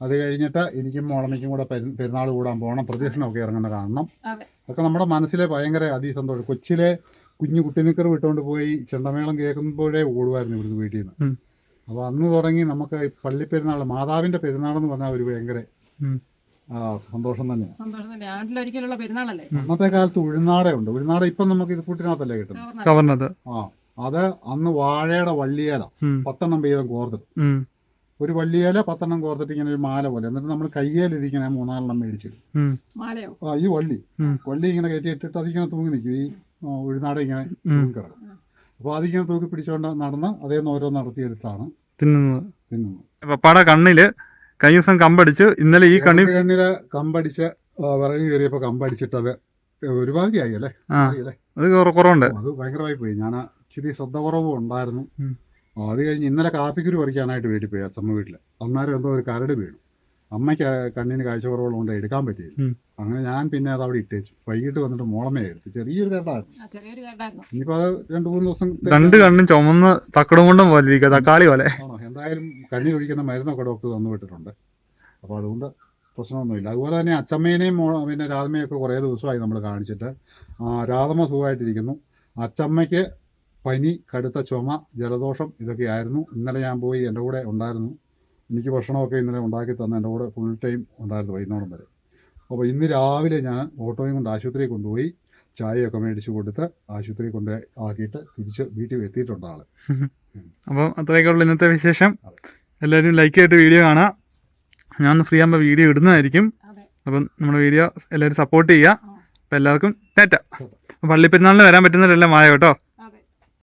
അത് കഴിഞ്ഞിട്ട് എനിക്കും മോളമ്മയ്ക്കും കൂടെ പെരുന്നാൾ കൂടാൻ പോകണം. പ്രദക്ഷിണമൊക്കെ ഇറങ്ങുന്ന കാണണം. അതെ. അതൊക്കെ നമ്മുടെ മനസ്സിലെ ഭയങ്കര അതിസന്തോഷം. കൊച്ചിലെ കുഞ്ഞു കുട്ടിനിക്കർ വിട്ടുകൊണ്ട് പോയി ചെണ്ടമേളം കേൾക്കുമ്പോഴേ ഓടുമായിരുന്നു ഇവിടുന്ന് വീട്ടിൽ നിന്ന്. അപ്പൊ അപ്പോൾ അന്ന് തുടങ്ങി നമുക്ക് ഈ പള്ളിപ്പെരുന്നാൾ പെരുന്നാൾ എന്ന് പറഞ്ഞാൽ ഒരു ഭയങ്കര സന്തോഷം തന്നെയാണ് സന്തോഷം തന്നെ. ആണ്ടിലൊരിക്കലുള്ള പെരുന്നാളല്ലേ? അന്നത്തെ കാലത്ത് ഉഴുന്നാടയുണ്ട് ഉഴുന്നാട ഇപ്പം നമുക്ക് ഇത് കൂട്ടിനകത്തല്ലേ കിട്ടുന്നത്. കവർണത് ആ അത് അന്ന് വാഴയുടെ വള്ളിയേല. പത്തെണ്ണം വീതം കോർത്തിട്ട്. ഒരു വള്ളിയേല പത്തെണ്ണം കോർത്തിട്ട് ഇങ്ങനെ ഒരു മാല പോലെ. എന്നിട്ട് നമ്മൾ കയ്യേലിരിക്കണ മൂന്നാലെണ്ണം മേടിച്ചിട്ട്. ആ ഈ വള്ളി. വള്ളി ഇങ്ങനെ കയറ്റി ഇട്ടിട്ട് അതിങ്ങനെ തൂങ്ങി നിൽക്കും. ഈ ഉഴുന്നാട ഇങ്ങനെ. തൂങ്ങി കിടക്കും. അപ്പോൾ അതിങ്ങനെ തൂക്കി പിടിച്ചുകൊണ്ട് നടന്ന് അതേന്ന് ഓരോ നടത്തിയെടുത്താണ് തിന്നുന്നത്. തിന്നുന്നത്. പട കണ്ണിൽ കഴിഞ്ഞ ദിവസം കമ്പടിച്ച് ഇന്നലെ ഈ കണ്ണി കണ്ണിൽ കമ്പടിച്ച് വിറക് കയറിയപ്പോൾ കമ്പടിച്ചിട്ട് അത് ഒരുപാട് ആയി അല്ലേ അത് കുറവുണ്ട്. അത് ഭയങ്കരമായി പോയി. ഞാൻ ഇച്ചിരി ശ്രദ്ധ കുറവും ഉണ്ടായിരുന്നു. അത് കഴിഞ്ഞ് ഇന്നലെ കാപ്പിക്കുരു പറിക്കാനായിട്ട് വീട്ടിൽ പോയി അച്ഛമ്മ വീട്ടിൽ അന്നേരം എന്തോ ഒരു കരട് വീണു. അമ്മയ്ക്ക് കണ്ണിന് കാഴ്ച കുറവുള്ളതുകൊണ്ട് എടുക്കാൻ പറ്റിയില്ല. അങ്ങനെ ഞാൻ പിന്നെ അത് അവിടെ ഇട്ടേച്ചു. വൈകിട്ട് വന്നിട്ട് മോളമേ എടുത്തു. ചെറിയൊരു കേട്ടായിരുന്നു ഇനിയിപ്പോ അത് രണ്ടു മൂന്ന് ദിവസം രണ്ട് കണ്ണും ചുമന്ന് തക്കടം കൊണ്ടും പോലെ തക്കാളി പോലെ. ആണോ? എന്തായാലും കണ്ണിൽ ഒഴിക്കുന്ന മരുന്നൊക്കെ ഡോക്ടർ തന്നു വിട്ടിട്ടുണ്ട്. അപ്പോൾ അതുകൊണ്ട് പ്രശ്നമൊന്നുമില്ല. അതുപോലെ തന്നെ അച്ചമ്മേനെയും മോ പിന്നെ രാധമ്മയൊക്കെ കുറേ ദിവസമായി നമ്മൾ കാണിച്ചിട്ട്. ആ, രാധമ്മ സുഖമായിട്ടിരിക്കുന്നു. അച്ചമ്മയ്ക്ക് പനി കടുത്ത ചുമ ജലദോഷം ഇതൊക്കെ ആയിരുന്നു ഇന്നലെ ഞാൻ പോയി എന്റെ കൂടെ ഉണ്ടായിരുന്നു. എനിക്ക് ഭക്ഷണമൊക്കെ ഇന്നലെ ഉണ്ടാക്കി തന്ന എന്റെ കൂടെ ഫുൾ ടൈം ഉണ്ടായിരുന്നു വൈകുന്നേരം വരെ. അപ്പോൾ ഇന്ന് രാവിലെ ഞാൻ ഓട്ടോയും കൊണ്ട് ആശുപത്രിയിൽ കൊണ്ടുപോയി ചായയൊക്കെ മേടിച്ച് കൊടുത്ത് ആശുപത്രിയിൽ കൊണ്ട് ആക്കിയിട്ട് തിരിച്ച് വീട്ടിൽ എത്തിയിട്ടുണ്ട് ആൾ അപ്പം അത്രയൊക്കെ ഉള്ളു ഇന്നത്തെ വിശേഷം. എല്ലാവരും ലൈക്ക് ആയിട്ട് വീഡിയോ കാണാം. ഞാൻ ഫ്രീ ആകുമ്പോൾ വീഡിയോ ഇടുന്നതായിരിക്കും. അപ്പം നമ്മുടെ വീഡിയോ എല്ലാവരും സപ്പോർട്ട് ചെയ്യുക. അപ്പം എല്ലാവർക്കും ടാറ്റ. പള്ളിപ്പെരുന്നാളിന് വരാൻ പറ്റുന്നവരെല്ലാം മായ കേട്ടോ?